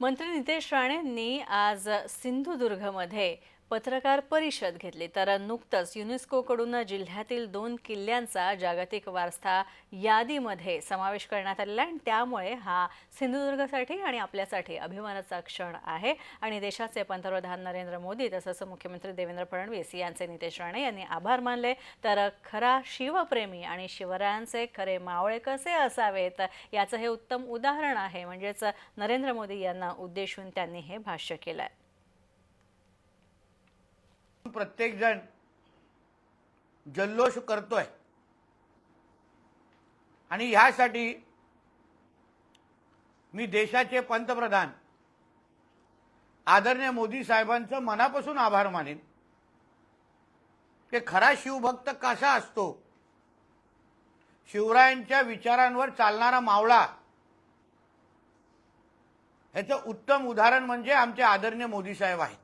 मंत्री नितेश राणेंनी आज सिंधुदुर्गमध्ये पत्रकार परिषद घेतली. तर नुकतंच युनेस्कोकडून जिल्ह्यातील दोन किल्ल्यांचा जागतिक वारसा यादीमध्ये समावेश करण्यात आलेला आहे. आणि त्यामुळे हा सिंधुदुर्गसाठी आणि आपल्यासाठी अभिमानाचा क्षण आहे. आणि देशाचे पंतप्रधान नरेंद्र मोदी तसंच मुख्यमंत्री देवेंद्र फडणवीस यांचे नितेश राणे यांनी आभार मानले. तर खरा शिवप्रेमी आणि शिवरायांचे खरे मावळे कसे असावेत याचं हे उत्तम उदाहरण आहे. म्हणजेच नरेंद्र मोदी यांना उद्देशून त्यांनी हे भाष्य केलं आहे प्रत्येकजण जल्लोष करतोय. आणि ह्यासाठी मी देशाचे पंतप्रधान आदरणीय मोदी साहेबांचं मनापासून आभार मानेन. की खरा शिवभक्त कसा असतो? शिवरायांच्या विचारांवर चालणारा मावळा. ह्याचं उत्तम उदाहरण म्हणजे आमचे आदरणीय मोदी साहेब आहेत.